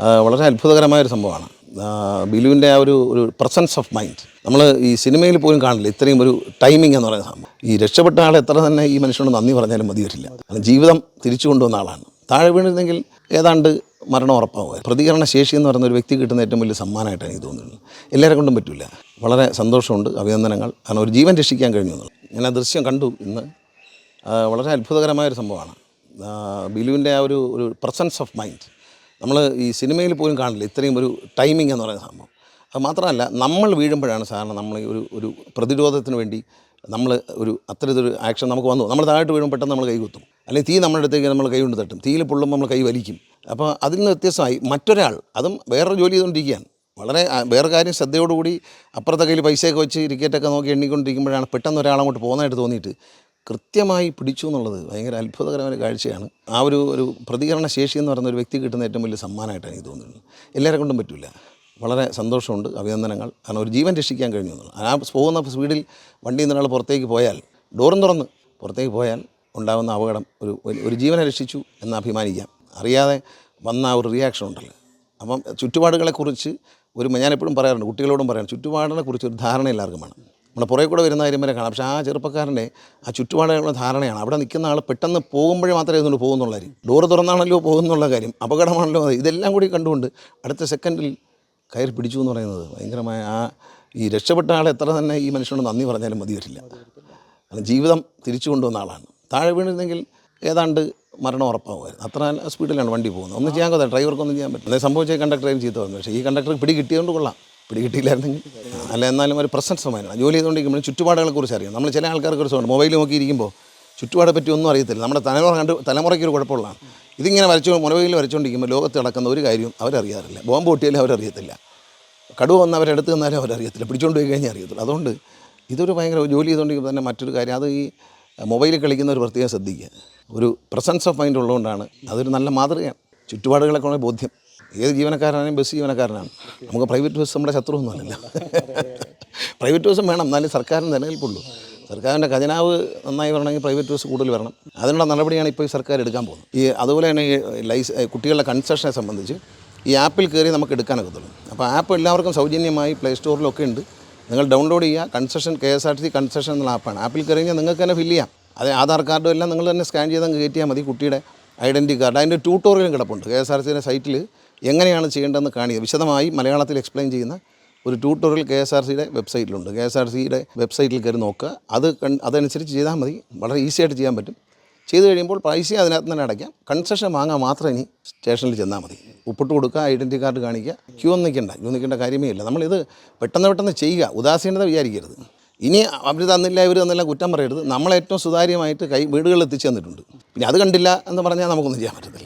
വളരെ അത്ഭുതകരമായ ഒരു സംഭവമാണ് ബിലുവിന്റെ ആ ഒരു ഒരു പ്രസൻസ് ഓഫ് മൈൻഡ് നമ്മൾ ഈ സിനിമയിൽ പോലും കാണില്ല ഇത്രയും ഒരു ടൈമിംഗ് എന്ന് പറയുന്ന സംഭവം. ഈ രക്ഷപ്പെട്ട ആൾ എത്ര തന്നെ ഈ മനുഷ്യനോട് നന്ദി പറഞ്ഞാലും മതി വരില്ല. കാരണം ജീവിതം തിരിച്ചു കൊണ്ടുവന്ന ആളാണ്. താഴെ വീണിരുന്നെങ്കിൽ ഏതാണ്ട് മരണം ഉറപ്പാവുക പ്രതികരണ ശേഷി എന്ന് പറയുന്ന ഒരു വ്യക്തി കിട്ടുന്ന ഏറ്റവും വലിയ സമ്മാനമായിട്ടാണ് എനിക്ക് തോന്നുന്നത്. എല്ലാവരെ കൊണ്ടും പറ്റില്ല വളരെ സന്തോഷമുണ്ട് അഭിനന്ദനങ്ങൾ. കാരണം ഒരു ജീവൻ രക്ഷിക്കാൻ കഴിഞ്ഞു ഞാൻ ആ ദൃശ്യം കണ്ടു ഇന്ന്. വളരെ അത്ഭുതകരമായ ഒരു സംഭവമാണ് ബിലുവിന്റെ ആ ഒരു ഒരു പ്രസൻസ് ഓഫ് മൈൻഡ് നമ്മൾ ഈ സിനിമയിൽ പോലും കാണില്ല ഇത്രയും ഒരു ടൈമിംഗ് എന്ന് പറയുന്ന സംഭവം. അത് മാത്രമല്ല നമ്മൾ വീഴുമ്പോഴാണ് സാധാരണ നമ്മൾ ഒരു ഒരു പ്രതിരോധത്തിന് വേണ്ടി നമ്മൾ ഒരു അത്തരത്തിലൊരു ആക്ഷൻ നമുക്ക് വന്നു. നമ്മൾ താഴോട്ട് വീഴും പെട്ടെന്ന് നമ്മൾ കൈ കുത്തും. അല്ലെങ്കിൽ തീ നമ്മുടെ അടുത്തേക്ക് നമ്മൾ കൈ കൊണ്ട് തട്ടും. തീയിൽ പൊള്ളുമ്പോൾ നമ്മൾ കൈ വലിക്കും. അപ്പോൾ അതിൽ നിന്ന് വ്യത്യസ്തമായി മറ്റൊരാൾ അതും വേറൊരു ജോലി ചെയ്തുകൊണ്ടിരിക്കുകയാണ്. വളരെ വേറെ കാര്യം ശ്രദ്ധയോടുകൂടി അപ്പുറത്തെ കയ്യിൽ പൈസയൊക്കെ വെച്ച് ടിക്കറ്റൊക്കെ നോക്കി എണ്ണിക്കൊണ്ടിരിക്കുമ്പോഴാണ് പെട്ടെന്ന് ഒരാളങ്ങോട്ട് പോകുന്നതായിട്ട് തോന്നിയിട്ട് കൃത്യമായി പിടിച്ചു എന്നുള്ളത് ഭയങ്കര അത്ഭുതകരമായ കാഴ്ചയാണ്. ആ ഒരു ഒരു പ്രതികരണ ശേഷി എന്ന് പറയുന്ന ഒരു വ്യക്തി കിട്ടുന്ന ഏറ്റവും വലിയ സമ്മാനമായിട്ടാണ് എനിക്ക് തോന്നുന്നത്. എല്ലാവരെ കൊണ്ടും പറ്റില്ല വളരെ സന്തോഷമുണ്ട് അഭിനന്ദനങ്ങൾ. കാരണം ഒരു ജീവൻ രക്ഷിക്കാൻ കഴിഞ്ഞു എന്നുള്ളത്. ആ പോകുന്ന സ്പീഡിൽ വണ്ടിയിൽ നിന്ന് ഒരാൾ പുറത്തേക്ക് പോയാൽ ഡോറും തുറന്ന് പുറത്തേക്ക് പോയാൽ ഉണ്ടാകുന്ന അപകടം ഒരു ഒരു- ഒരു ജീവനെ രക്ഷിച്ചു എന്ന് അഭിമാനിക്കാം. അറിയാതെ വന്ന ആ ഒരു റിയാക്ഷൻ ഉണ്ടല്ലോ. അപ്പം ചുറ്റുപാടുകളെക്കുറിച്ച് ഒരു ഞാൻ എപ്പോഴും പറയാറുണ്ട് കുട്ടികളോടും പറയാറുണ്ട് കുറിച്ച് ഒരു ധാരണ എല്ലാവർക്കും വേണം. നമ്മുടെ പുറകെ കൂടെ വരുന്ന കാര്യം വരെ കാണാം. പക്ഷേ ആ ചെറുപ്പക്കാരന്റെ ആ ചുറ്റുപാടുകളുടെ ധാരണയാണ് അവിടെ നിൽക്കുന്ന ആൾ പെട്ടെന്ന് പോകുമ്പോഴേ മാത്രമേ ഇതുകൊണ്ട് പോകുന്നുള്ള കാര്യം. ഡോറ് തുറന്നാണല്ലോ പോകുന്നുള്ള കാര്യം. അപകടമാണല്ലോ ഇതെല്ലാം കൂടി കണ്ടുകൊണ്ട് അടുത്ത സെക്കൻഡിൽ കയറി പിടിച്ചു എന്ന് പറയുന്നത് ഭയങ്കരമായ ആ ഈ രക്ഷപ്പെട്ട ആൾ എത്ര തന്നെ ഈ മനുഷ്യനോട് നന്ദി പറഞ്ഞാലും മതി വരില്ല. കാരണം ജീവിതം തിരിച്ചു കൊണ്ടുവന്ന ആളാണ്. താഴെ വീണിരുന്നെങ്കിൽ ഏതാണ്ട് മരണം ഉറപ്പാകുമായിരുന്നു അത്ര സ്പീഡിലാണ് വണ്ടി പോകുന്നത്. ഒന്നും ചെയ്യാൻ കൊള്ളാം ഡ്രൈവർക്കൊന്നും ചെയ്യാൻ പറ്റില്ല. സംഭവിച്ച കണ്ടക്ടറേയും ചീത്ത വന്നു പക്ഷേ ഈ കണ്ടക്ടർക്ക് പിടി കിട്ടിയതുകൊണ്ട് കൊള്ളാം. പിടി കിട്ടിയില്ലായിരുന്നെങ്കിൽ അല്ല എന്നാലും ഒരു പ്രസൻസ് മൈനാണ് ജോലി ചെയ്തുകൊണ്ടിരിക്കുമ്പോൾ ചുറ്റുപാടുകളെക്കുറിച്ച് അറിയാം നമ്മൾ ചില ആൾക്കാർക്ക് ഒരു സുഖമുണ്ട് മൊബൈൽ നോക്കിയിരിക്കുമ്പോൾ ചുറ്റുപാടെ പറ്റി ഒന്നും അറിയത്തില്ല. നമ്മുടെ തലമുറ കണ്ട് തലമുറയ്ക്ക് ഒരു കുഴപ്പമുള്ളതാണ്. ഇതിങ്ങനെ വരച്ചു മൊബൈലിൽ വരച്ചുകൊണ്ടിരിക്കുമ്പോൾ ലോകത്ത് നടക്കുന്ന ഒരു കാര്യവും അവരറിയാറില്ല. ബോംബ് പൊട്ടിയാലും അവരറിയത്തില്ല. കടുവ വന്ന് അവരെടുത്ത് തന്നാലും അവരറിയത്തില്ല. പിടിച്ചുകൊണ്ട് പോയി കഴിഞ്ഞാൽ അറിയത്തില്ല അതുകൊണ്ട് ഇതൊരു ഭയങ്കര ജോലി ചെയ്തുകൊണ്ടിരിക്കുമ്പോൾ തന്നെ മറ്റൊരു കാര്യം അത് ഈ മൊബൈലിൽ കളിക്കുന്ന ഒരു പ്രത്യേകം ശ്രദ്ധിക്കുക. ഒരു പ്രസൻസ് ഓഫ് മൈൻഡ് ഉള്ളതുകൊണ്ടാണ് അതൊരു നല്ല മാതൃകയാണ്. ചുറ്റുപാടുകളൊക്കെ ബോധ്യം. ഏത് ജീവനക്കാരനാണെങ്കിലും ബസ് ജീവനക്കാരനാണ്. നമുക്ക് പ്രൈവറ്റ് ബസ് നമ്മുടെ ശത്രുവൊന്നുമല്ല പ്രൈവറ്റ് ബസ്സും വേണം. എന്നാലും സർക്കാരിന് നിലനിൽപ്പുള്ളൂ. സർക്കാരിന്റെ ഖജനാവ് നന്നായി വരണമെങ്കിൽ പ്രൈവറ്റ് ബസ് കൂടുതൽ വരണം. അതിനുള്ള നടപടിയാണ് ഇപ്പോൾ ഈ സർക്കാർ എടുക്കാൻ പോകുന്നത്. ഈ അതുപോലെ തന്നെ ഈ ലൈസ് കുട്ടികളുടെ കൺസെഷനെ സംബന്ധിച്ച് ഈ ആപ്പിൽ കയറി നമുക്ക് എടുക്കാനൊക്കത്തുള്ളൂ അപ്പോൾ ആപ്പ് എല്ലാവർക്കും സൗജന്യമായി പ്ലേ സ്റ്റോറിലൊക്കെ ഉണ്ട്. നിങ്ങൾ ഡൗൺലോഡ് ചെയ്യുക. Concession K S R T C concession എന്നുള്ള ആപ്പാണ്. ആപ്പിൽ കയറി കഴിഞ്ഞാൽ നിങ്ങൾക്ക് തന്നെ ഫില്ല് ചെയ്യാം. അത് ആധാർ കാർഡും എല്ലാം നിങ്ങൾ തന്നെ സ്കാൻ ചെയ്ത് അങ്ങ് കയറ്റിയാൽ മതി കുട്ടിയുടെ ഐഡന്റി കാർഡ്. അതിന്റെ ട്യൂട്ടോറിയലും കിടപ്പുണ്ട്. കെ എസ് ആർ സിയുടെ സൈറ്റിൽ എങ്ങനെയാണ് ചെയ്യേണ്ടതെന്ന് കാണിക്കുക. വിശദമായി മലയാളത്തിൽ എക്സ്പ്ലെയിൻ ചെയ്യുന്ന ഒരു ട്യൂട്ടോറിയൽ കെ എസ് ആർ സിയുടെ വെബ്സൈറ്റിലുണ്ട് കെ എസ് ആർ സിയുടെ വെബ്സൈറ്റിൽ കയറി നോക്കുക. അത് അതനുസരിച്ച് ചെയ്താൽ മതി. വളരെ ഈസി ആയിട്ട് ചെയ്യാൻ പറ്റും. ചെയ്ത് കഴിയുമ്പോൾ പൈസ അതിനകത്ത് തന്നെ അടയ്ക്കാം. കൺസെഷൻ വാങ്ങാൻ മാത്രം ഇനി സ്റ്റേഷനിൽ ചെന്നാൽ മതി. ഉപ്പിട്ട് കൊടുക്കുക ഐഡന്റി കാർഡ് കാണിക്കുക. ക്യൂ നിൽക്കണ്ട. ക്യൂ നിൽക്കേണ്ട കാര്യമേ ഇല്ല നമ്മളിത് പെട്ടെന്ന് പെട്ടെന്ന് ചെയ്യുക. ഉദാസീനത വിചാരിക്കരുത്. ഇനി അവർ തന്നില്ല ഇവർ തന്നില്ല കുറ്റം പറയരുത്. നമ്മളേറ്റവും സുതാര്യമായിട്ട് കൈ വീടുകളിൽ എത്തിച്ചു തന്നിട്ടുണ്ട് പിന്നെ അത് കണ്ടില്ല എന്ന് പറഞ്ഞാൽ നമുക്കൊന്നും ചെയ്യാൻ പറ്റത്തില്ല.